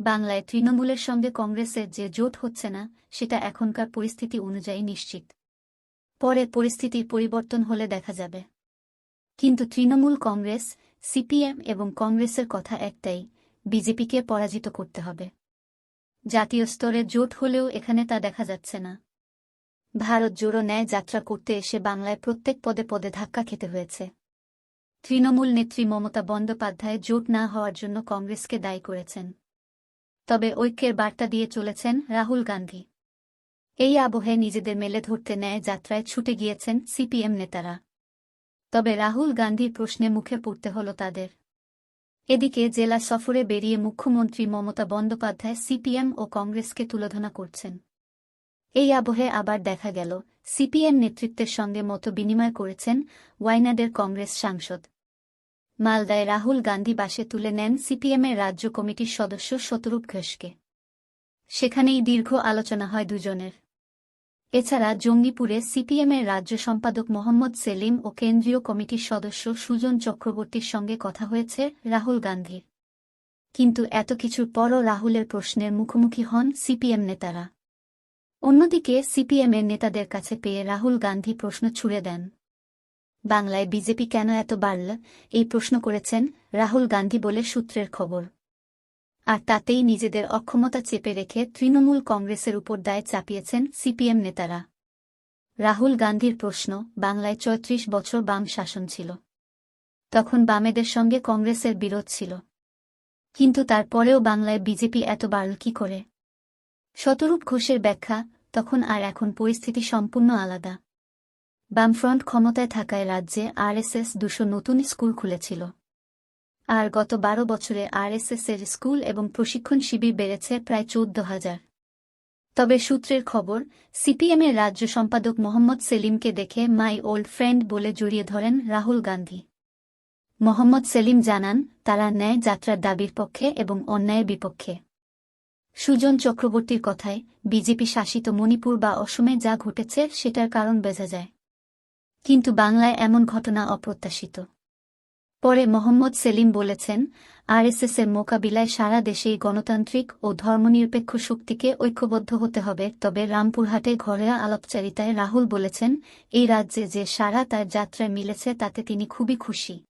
বাংলায় তৃণমূলের সঙ্গে কংগ্রেসের যে জোট হচ্ছে না, সেটা এখনকার পরিস্থিতি অনুযায়ী নিশ্চিত। পরে পরিস্থিতির পরিবর্তন হলে দেখা যাবে। কিন্তু তৃণমূল কংগ্রেস, সিপিএম এবং কংগ্রেসের কথা একটাই, বিজেপিকে পরাজিত করতে হবে। জাতীয় স্তরে জোট হলেও এখানে তা দেখা যাচ্ছে না। ভারত জোড়ো ন্যায় যাত্রা করতে এসে বাংলায় প্রত্যেক পদে পদে ধাক্কা খেতে হয়েছে। তৃণমূল নেত্রী মমতা বন্দ্যোপাধ্যায় জোট না হওয়ার জন্য কংগ্রেসকে দায়ী করেছেন। তবে ঐক্যের বার্তা দিয়ে চলেছেন রাহুল গান্ধী। এই আবহে নিজেদের মেলে ধরতে ন্যায় যাত্রায় ছুটে গিয়েছেন সিপিএম নেতারা। তবে রাহুল গান্ধীর প্রশ্নে মুখে পড়তে হল তাদের। এদিকে জেলা সফরে বেরিয়ে মুখ্যমন্ত্রী মমতা বন্দ্যোপাধ্যায় সিপিএম ও কংগ্রেসকে তুলোধনা করছেন। এই আবহে আবার দেখা গেল, সিপিএম নেতৃত্বের সঙ্গে মতো বিনিময় করেছেন ওয়াইনাডের কংগ্রেস সাংসদ। মালদায় রাহুল গান্ধী বাসে তুলে নেন সিপিএমের রাজ্য কমিটির সদস্য শতরূপ ঘোষকে। সেখানেই দীর্ঘ আলোচনা হয় দুজনের। এছাড়া জঙ্গিপুরে সিপিএমের রাজ্য সম্পাদক মোহাম্মদ সেলিম ও কেন্দ্রীয় কমিটির সদস্য সুজন চক্রবর্তীর সঙ্গে কথা হয়েছে রাহুল গান্ধীর। কিন্তু এত কিছুর পরও রাহুলের প্রশ্নের মুখোমুখি হন সিপিএম নেতারা। অন্যদিকে সিপিএমের নেতাদের কাছে পেয়ে রাহুল গান্ধী প্রশ্ন ছুড়ে দেন। বাংলায় বিজেপি কেন এত বাড়ল? এই প্রশ্ন করেছেন রাহুল গান্ধী বলে সূত্রের খবর। আর তাতেই নিজেদের অক্ষমতা চেপে রেখে তৃণমূল কংগ্রেসের উপর দায় চাপিয়েছেন সিপিএম নেতারা। রাহুল গান্ধীর প্রশ্ন, বাংলায় চৌত্রিশ বছর বাম শাসন ছিল। তখন বামেদের সঙ্গে কংগ্রেসের বিরোধ ছিল। কিন্তু তারপরেও বাংলায় বিজেপি এত বাড়ল কি করে? শতরূপ ঘোষের ব্যাখ্যা, তখন আর এখন পরিস্থিতি সম্পূর্ণ আলাদা। বামফ্রন্ট ক্ষমতায় থাকায় রাজ্যে আরএসএস দুশো নতুন স্কুল খুলেছিল। আর গত বারো বছরে আরএসএসের স্কুল এবং প্রশিক্ষণ শিবির বেড়েছে প্রায় চৌদ্দ হাজার। তবে সূত্রের খবর, সিপিএমের রাজ্য সম্পাদক মোহাম্মদ সেলিমকে দেখে মাই ওল্ড ফ্রেন্ড বলে জড়িয়ে ধরেন রাহুল গান্ধী। মোহাম্মদ সেলিম জানান, তারা ন্যায় যাত্রার দাবির পক্ষে এবং অন্যায়ের বিপক্ষে। সুজন চক্রবর্তীর কথায়, বিজেপি শাসিত মণিপুর বা অসমে যা ঘটেছে সেটার কারণ বোঝা যায়। কিন্তু বাংলায় এমন ঘটনা অপ্রত্যাশিত। পরে মোহাম্মদ সেলিম বলেছেন আরএসএসের মোকাবিলায় সারা দেশেই গণতান্ত্রিক ও ধর্মনিরপেক্ষ শক্তিকে ঐক্যবদ্ধ হতে হবে, তবে রামপুরহাটে ঘরেয়া আলাপচারিতায় রাহুল বলেছেন, এই রাজ্যে যে সারা তার যাত্রায় মিলেছে তাতে তিনি খুবই খুশি।